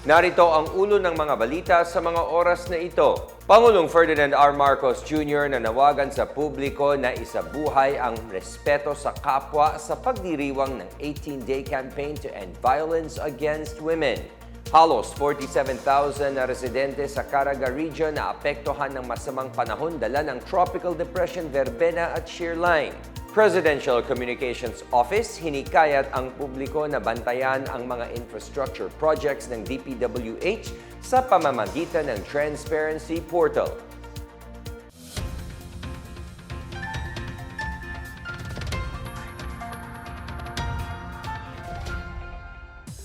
Narito ang ulo ng mga balita sa mga oras na ito. Pangulong Ferdinand R. Marcos Jr. nanawagan sa publiko na isabuhay ang respeto sa kapwa sa pagdiriwang ng 18-day campaign to end violence against women. Halos 47,000 na residente sa Caraga region na apektuhan ng masamang panahon dala ng Tropical Depression Verbena at Shearline. Presidential Communications Office hinikayat ang publiko na bantayan ang mga infrastructure projects ng DPWH sa pamamagitan ng Transparency Portal.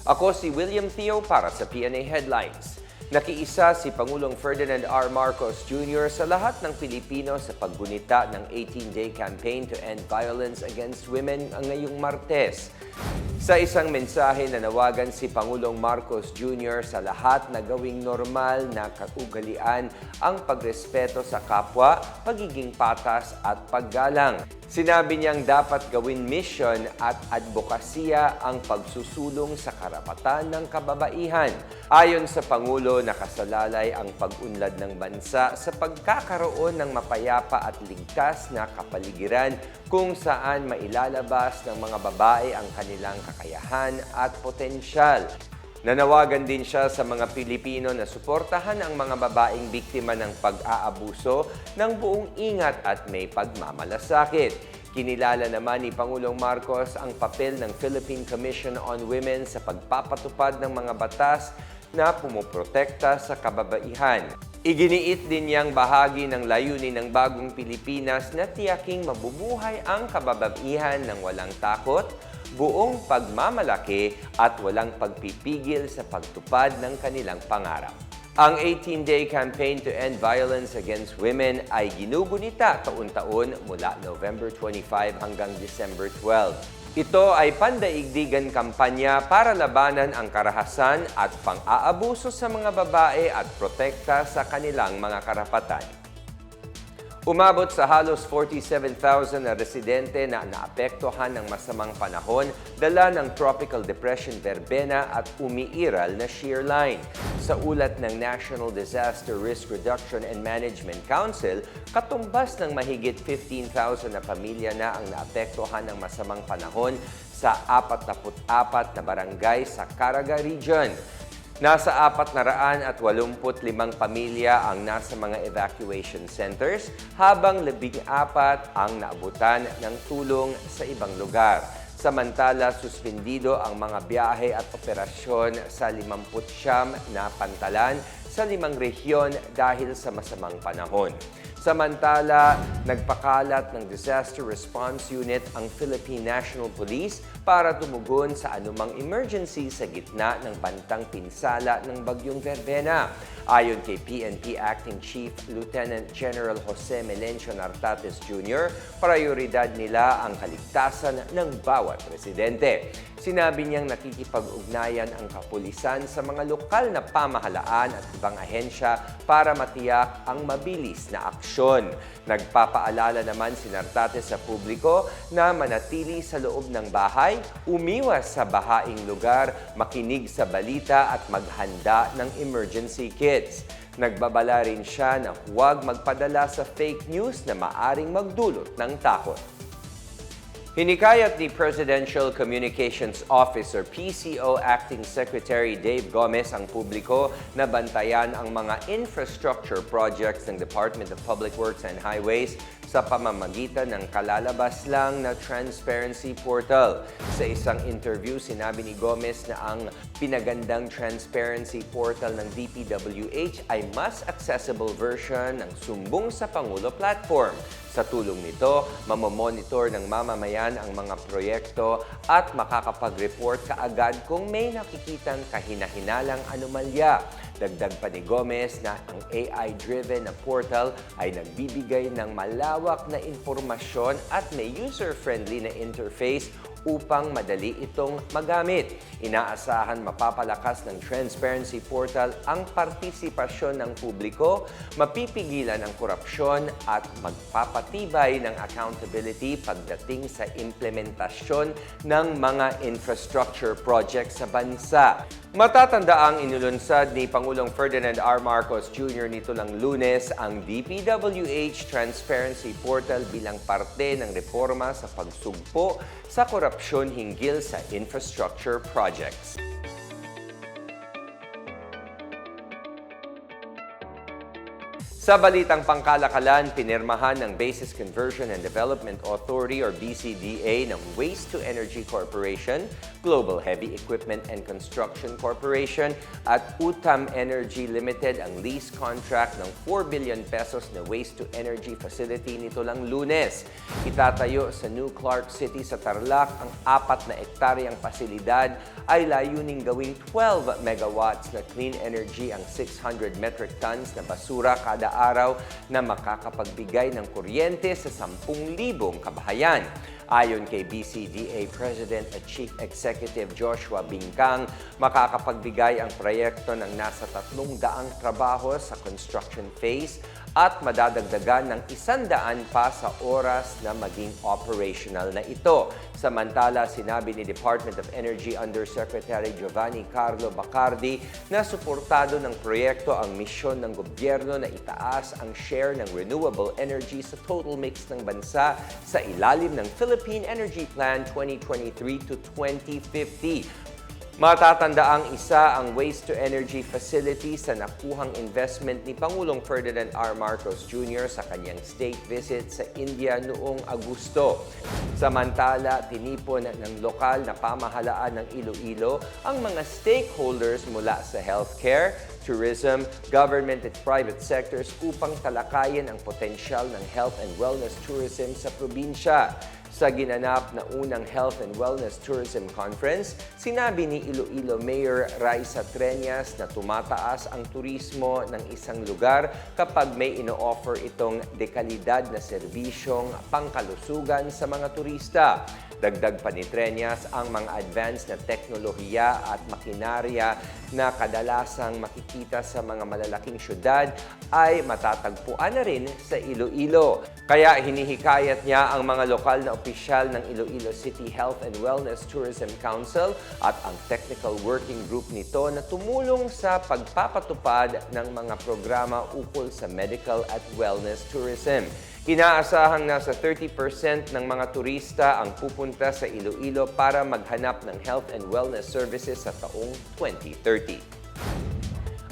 Ako si William Theo para sa PNA Headlines. Nakiisa si Pangulong Ferdinand R. Marcos Jr. sa lahat ng Pilipino sa paggunita ng 18-day campaign to end violence against women ngayong Martes. Sa isang mensahe na nawagan si Pangulong Marcos Jr. sa lahat na gawing normal na kaugalian ang pagrespeto sa kapwa, pagiging patas at paggalang. Sinabi niyang dapat gawin mission at advokasya ang pagsusulong sa karapatan ng kababaihan. Ayon sa Pangulo, nakasalalay ang pag-unlad ng bansa sa pagkakaroon ng mapayapa at ligtas na kapaligiran kung saan mailalabas ng mga babae ang kanilang kakayahan at potensyal. Nanawagan din siya sa mga Pilipino na suportahan ang mga babaeng biktima ng pag-aabuso ng buong ingat at may pagmamalasakit. Kinilala naman ni Pangulong Marcos ang papel ng Philippine Commission on Women sa pagpapatupad ng mga batas na pumuprotekta sa kababaihan. Iginiit din niyang bahagi ng layunin ng bagong Pilipinas na tiyaking mabubuhay ang kababaihan ng walang takot, buong pagmamalaki at walang pagpipigil sa pagtupad ng kanilang pangarap. Ang 18-day campaign to end violence against women ay ginugunita taon-taon mula November 25 hanggang December 12. Ito ay pandaigdigan kampanya para labanan ang karahasan at pang-aabuso sa mga babae at protekta sa kanilang mga karapatan. Umabot sa halos 47,000 na residente na naapektuhan ng masamang panahon dala ng Tropical Depression Verbena at umiiral na shear line. Sa ulat ng National Disaster Risk Reduction and Management Council, katumbas ng mahigit 15,000 na pamilya na ang naapektuhan ng masamang panahon sa 44 na barangay sa Caraga Region. Nasa 485 pamilya ang nasa mga evacuation centers habang 14 ang naabutan ng tulong sa ibang lugar. Samantala, suspendido ang mga biyahe at operasyon sa 50 na pantalan sa limang rehiyon dahil sa masamang panahon. Samantala, nagpakalat ng Disaster Response Unit ang Philippine National Police para tumugon sa anumang emergency sa gitna ng bantang pinsala ng Bagyong Verbena. Ayon kay PNP Acting Chief Lieutenant General Jose Melencio Nartates Jr., prioridad nila ang kaligtasan ng bawat residente. Sinabi niyang nakikipag-ugnayan ang kapulisan sa mga lokal na pamahalaan at ibang ahensya para matiyak ang mabilis na aksyon. Nagpapaalala naman si Nartates sa publiko na manatili sa loob ng bahay, umiwas sa bahaing lugar, makinig sa balita at maghanda ng emergency kits. Nagbabala rin siya na huwag magpadala sa fake news na maaring magdulot ng takot. Hinikayat ni Presidential Communications Officer PCO Acting Secretary Dave Gomez ang publiko na bantayan ang mga infrastructure projects ng Department of Public Works and Highways sa pamamagitan ng kalalabas lang na Transparency Portal. Sa isang interview, sinabi ni Gomez na ang pinagandang Transparency Portal ng DPWH ay mas accessible version ng Sumbong sa Pangulo platform. Sa tulong nito, mamamonitor ng mamamayan ang mga proyekto at makakapag-report kaagad kung may nakikitang kahina-hinalang anomalya. Dagdag pa ni Gomez na ang AI-driven na portal ay nagbibigay ng malawak na impormasyon at may user-friendly na interface upang madali itong magamit. Inaasahan mapapalakas ng Transparency Portal ang partisipasyon ng publiko, mapipigilan ang korupsyon at magpapatibay ng accountability pagdating sa implementasyon ng mga infrastructure projects sa bansa. Matatanda ang inulunsad ni Pangulong Ferdinand R. Marcos Jr. nito lang lunes ang DPWH Transparency Portal bilang parte ng reforma sa pagsugpo sa korupsyon hinggil sa infrastructure projects. Sa balitang pangkalakalan, pinirmahan ng Basis Conversion and Development Authority or BCDA ng Waste to Energy Corporation, Global Heavy Equipment and Construction Corporation at Utam Energy Limited ang lease contract ng 4 billion pesos na waste to energy facility nito lang lunes. Itatayo sa New Clark City sa Tarlac ang apat na ektaryang pasilidad ay layuning gawing 12 megawatts na clean energy ang 600 metric tons na basura kada araw na makakapagbigay ng kuryente sa 10,000 kabahayan. Ayon kay BCDA President at Chief Executive Joshua Bingkang, makakapagbigay ang proyekto ng nasa 300 trabaho sa construction phase at madadagdagan ng 100 pa sa oras na maging operational na ito. Samantala, sinabi ni Department of Energy Undersecretary Giovanni Carlo Bacardi na suportado ng proyekto ang misyon ng gobyerno na itaas ang share ng renewable energy sa total mix ng bansa sa ilalim ng Philippine Energy Plan 2023 to 2050. Matatanda ang isa ang waste-to-energy facility sa nakuhang investment ni Pangulong Ferdinand R. Marcos Jr. sa kanyang state visit sa India noong Agosto. Samantala, tinipon ng lokal na pamahalaan ng Iloilo ang mga stakeholders mula sa healthcare, tourism, government at private sectors upang talakayin ang potensyal ng health and wellness tourism sa probinsya. Sa ginanap na unang Health and Wellness Tourism Conference, sinabi ni Iloilo Mayor Raisa Treñas na tumataas ang turismo ng isang lugar kapag may ino-offer itong dekalidad na serbisyong pangkalusugan sa mga turista. Dagdag pa ni Treñas ang mga advanced na teknolohiya at makinarya na kadalasang makikita sa mga malalaking syudad ay matatagpuan na rin sa Iloilo. Kaya hinihikayat niya ang mga lokal na opisyal ng Iloilo City Health and Wellness Tourism Council at ang technical working group nito na tumulong sa pagpapatupad ng mga programa ukol sa medical at wellness tourism. Inaasahang nasa 30% ng mga turista ang pupunta sa Iloilo para maghanap ng health and wellness services sa taong 2030.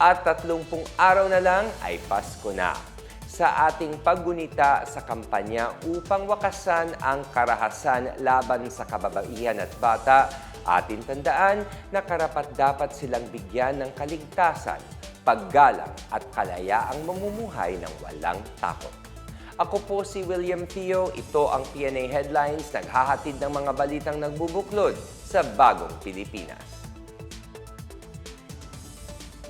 At 30 araw na lang ay Pasko na sa ating paggunita sa kampanya upang wakasan ang karahasan laban sa kababaihan at bata, atin tandaan na karapat dapat silang bigyan ng kaligtasan, paggalang at kalayaang mamumuhay ng walang takot. Ako po si William Theo. Ito ang PNA Headlines, naghahatid ng mga balitang nagbubuklod sa bagong Pilipinas.